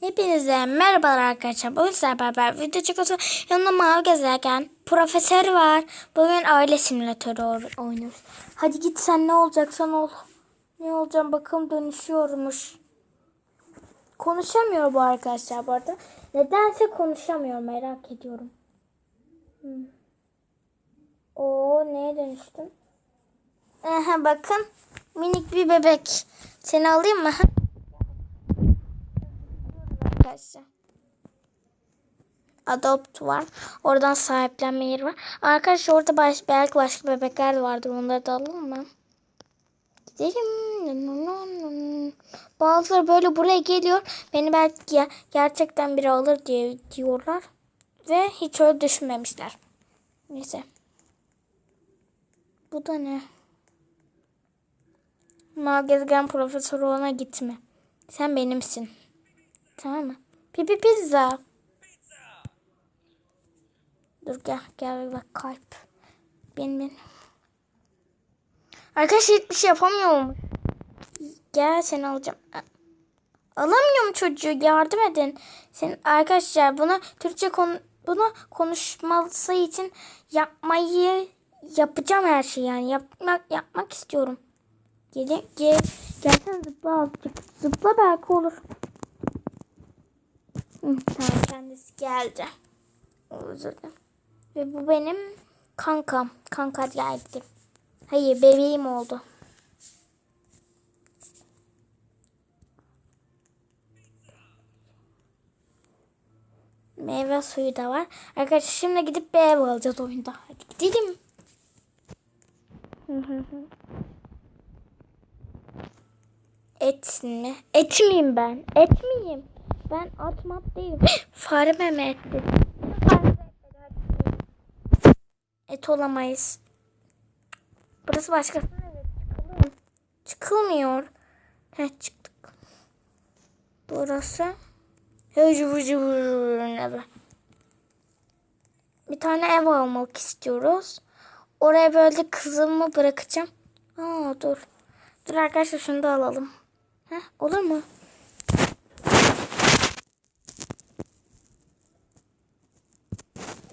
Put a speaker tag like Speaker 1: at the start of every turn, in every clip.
Speaker 1: Hepinize merhabalar arkadaşlar. Bugün sizlerle beraber video çekiyoruz. Yanımda mavi gezerken profesör var. Bugün aile simülatörü or- oynuyoruz. Hadi git sen ne olacaksan ol. Ne olacağım bakalım dönüşüyormuş. Konuşamıyor bu arkadaşlar bu arada. Nedense konuşamıyor merak ediyorum. Hmm. Oo neye dönüştüm? Aha bakın minik bir bebek. Seni alayım mı? arkadaşlar. Adopt var. Oradan sahiplenme yeri var. Arkadaşlar orada baş, belki başka bebekler de vardır. Onları da alalım mı? Gidelim. Bazıları böyle buraya geliyor. Beni belki ge- gerçekten biri alır diye diyorlar. Ve hiç öyle düşünmemişler. Neyse. Bu da ne? Mavi gezegen profesörü gitme. Sen benimsin. Tamam mı? Pipi pizza. Dur gel gel bak kalp. Benim benim. Arkadaşlar hiçbir şey yapamıyorum. Gel seni alacağım. Alamıyorum çocuğu yardım edin. Sen arkadaşlar buna Türkçe konu bunu konuşması için yapmayı yapacağım her şeyi yani yapmak yapmak istiyorum. Gel gel gelsene zıpla azıcık. Zıpla belki olur. Tamam kendisi geldi. Özür dilerim. Ve bu benim kankam. Kanka geldi. Hayır bebeğim oldu. Meyve suyu da var. Arkadaşlar şimdi gidip bir ev alacağız oyunda. Hadi gidelim. Et mi? Et miyim ben? Et miyim? Ben atmat değilim. Fare meme et dedi. Et olamayız. Burası evi. Çıkalım. Çıkılmıyor. Heh çıktık. Burası. Bir tane ev almak istiyoruz. Oraya böyle kızımı bırakacağım. Aa dur. Dur arkadaşlar şunu da alalım. Heh, olur mu?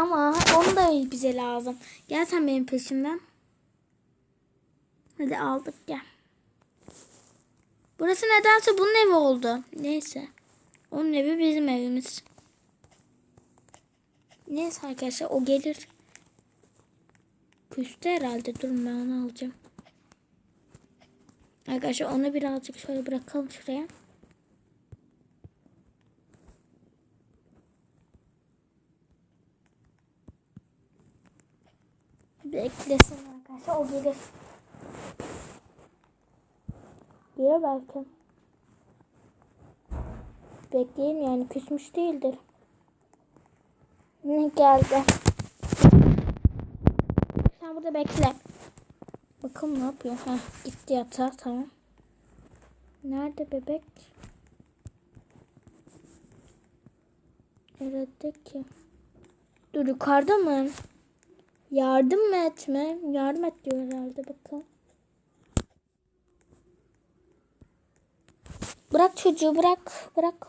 Speaker 1: Ama onu da bize lazım. Gel sen benim peşimden. Hadi aldık gel. Burası nedense bunun evi oldu. Neyse. Onun evi bizim evimiz. Neyse arkadaşlar o gelir. Küstü herhalde. Durun ben onu alacağım. Arkadaşlar onu birazcık şöyle bırakalım şuraya. Beklesin arkadaşlar o gelir. Gelir belki. Bekleyin yani küsmüş değildir. Ne geldi? Sen burada bekle. Bakalım ne yapıyor. Heh, gitti yatağa tamam. Nerede bebek? Nerede ki? Dur yukarıda mı? Yardım etme? Yardım et diyor herhalde bakalım. Bırak çocuğu bırak. Bırak.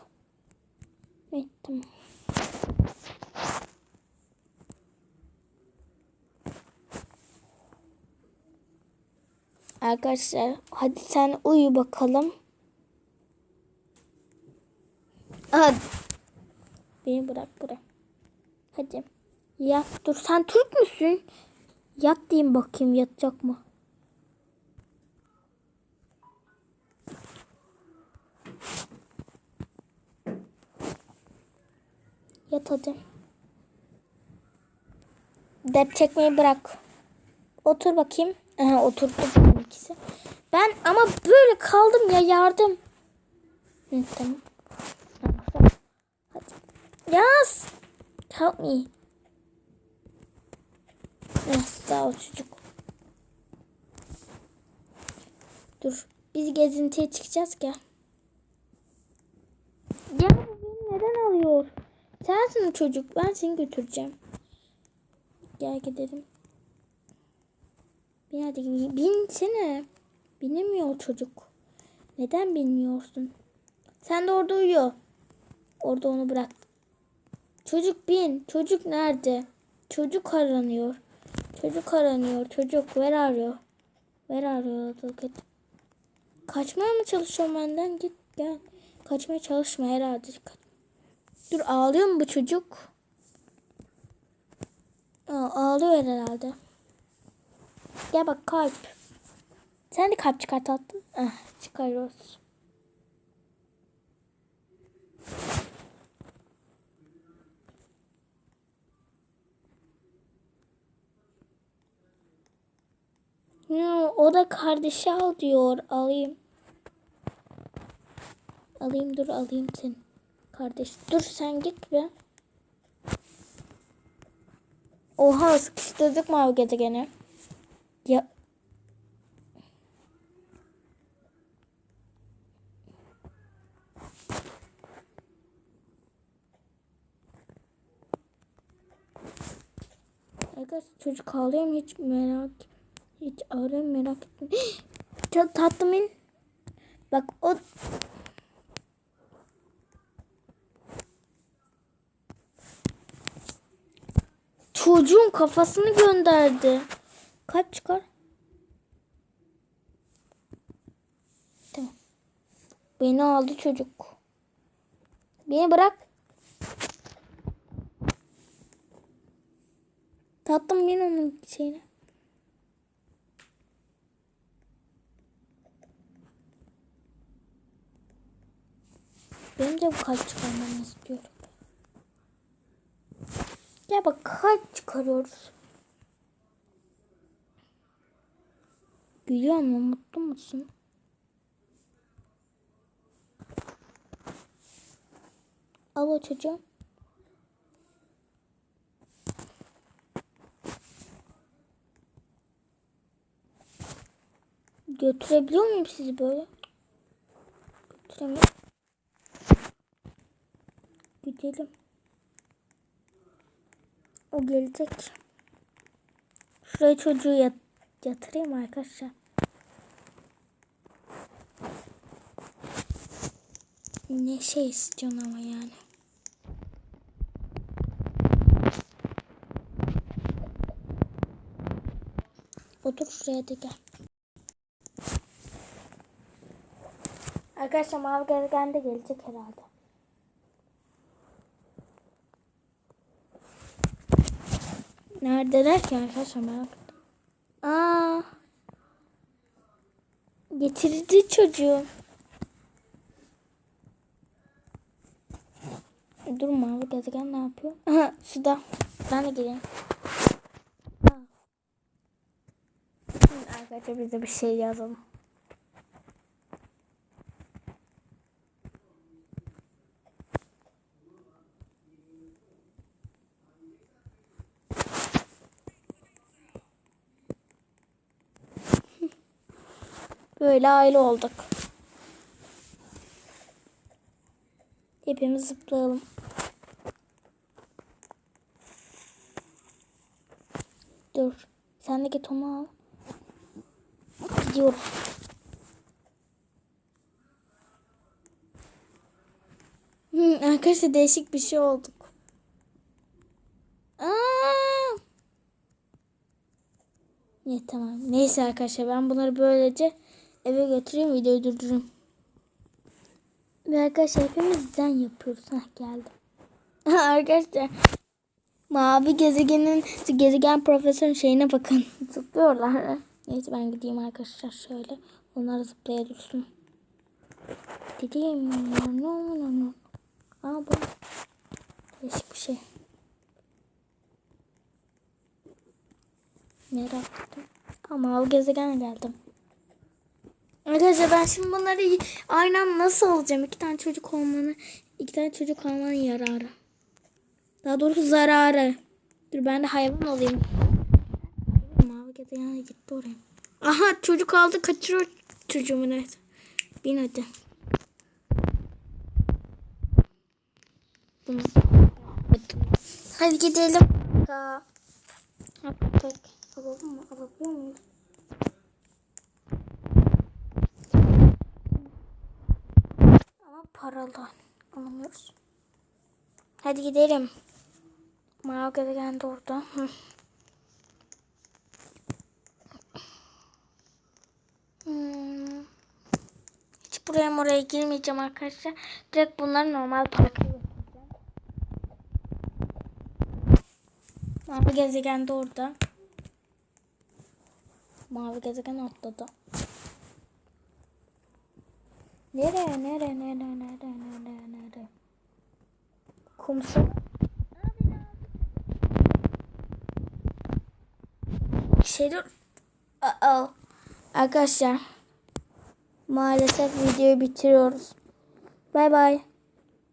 Speaker 1: Evet tamam. Arkadaşlar hadi sen uyu bakalım. Hadi. Beni bırak bırak. Hadi. Yat dur sen Türk müsün? Yat diyeyim bakayım yatacak mı? Yat hadi. Dep çekmeyi bırak. Otur bakayım. Aha, oturdu ikisi. Ben ama böyle kaldım ya yardım. Hı, tamam. Hadi. Yaz. Help me. Sağ ol çocuk. Dur. Biz gezintiye çıkacağız gel. Ya bu neden alıyor? Sensin o çocuk. Ben seni götüreceğim. Gel gidelim. Bin hadi binsene. Binemiyor o çocuk. Neden bilmiyorsun? Sen de orada uyu. Orada onu bıraktım. Çocuk bin. Çocuk nerede? Çocuk aranıyor. Çocuk aranıyor. Çocuk? Where are you? Look at. Kaçmaya mı çalışıyorsun benden? Git gel. Kaçmaya çalışma herhalde. Dur ağlıyor mu bu çocuk? Aa, ağlıyor herhalde. Gel bak kalp. Sen de kalp çıkart attın. Ah, çıkarıyoruz. Ya, o da kardeşi al diyor. Alayım. Alayım dur alayım seni. Kardeş. Dur sen git be. Oha sıkıştırdık mavi gezegeni. Ya. Arkadaşlar çocuk ağlıyor mu hiç merak hiç mu merak ettim. Çok tatlımın bak o çocuğun kafasını gönderdi. Kalp çıkar. Tamam. Beni aldı çocuk. Beni bırak. Tatlım bin onun şeyine. Benim de bu kalp çıkarmamı istiyorum. Ya bak kalp çıkarıyoruz. Gülüyor mu? Mutlu musun? Al o çocuğu. Götürebiliyor muyum sizi böyle? Götüremiyorum. Gidelim. O gelecek. Şuraya çocuğu yat yatırayım arkadaşlar. Ne şey istiyorsun ama yani. Otur şuraya da gel. Arkadaşlar mavi gezegen de gelecek herhalde. Neredeler ki arkadaşlar merak ettim. Aa. Getirdi çocuğu. Dur mavi gezegen ne yapıyor? Aha suda. Ben de gireyim. Aa. Arkadaşlar biz de bir şey yazalım. Böyle aile olduk. Hepimiz zıplayalım. Dur. Sen de git onu al. Gidiyorum. Hı, arkadaşlar değişik bir şey olduk. Aa! İyi tamam. Neyse arkadaşlar ben bunları böylece eve götüreyim videoyu durdurayım. Ve arkadaşlar hepimizden yapıyoruz. Hah geldim. arkadaşlar mavi gezegenin gezegen profesörün şeyine bakın. Zıplıyorlar. Neyse ben gideyim arkadaşlar şöyle. Onlar zıplaya dursun. Gideyim. No, no, no. Aa bu değişik bir şey. Merak ettim. Ama o gezegene geldim. Arkadaşlar ben şimdi bunları aynı anda nasıl alacağım? İki tane çocuk olmanı, iki tane çocuk olmanın yararı. Daha doğrusu zararı. Dur ben de hayvan olayım. Mavi gezegen gitti oraya. Aha çocuk aldı kaçırıyor çocuğumu neyse. Bin hadi. Hadi gidelim. Yaptık. Alalım mı? Alabiliyor muyuz? Paralı. Alamıyoruz. Hadi gidelim. Mavi gezegen de orada. Hmm. Hiç buraya oraya girmeyeceğim arkadaşlar. Direkt bunları normal parka götüreceğim. Mavi gezegen de orada. Mavi gezegen atladı. Nereye, nereye, nereye, nereye, nereye, nereye? Kumsal. Şey dur. Aa. Arkadaşlar. Maalesef videoyu bitiriyoruz. Bay bay.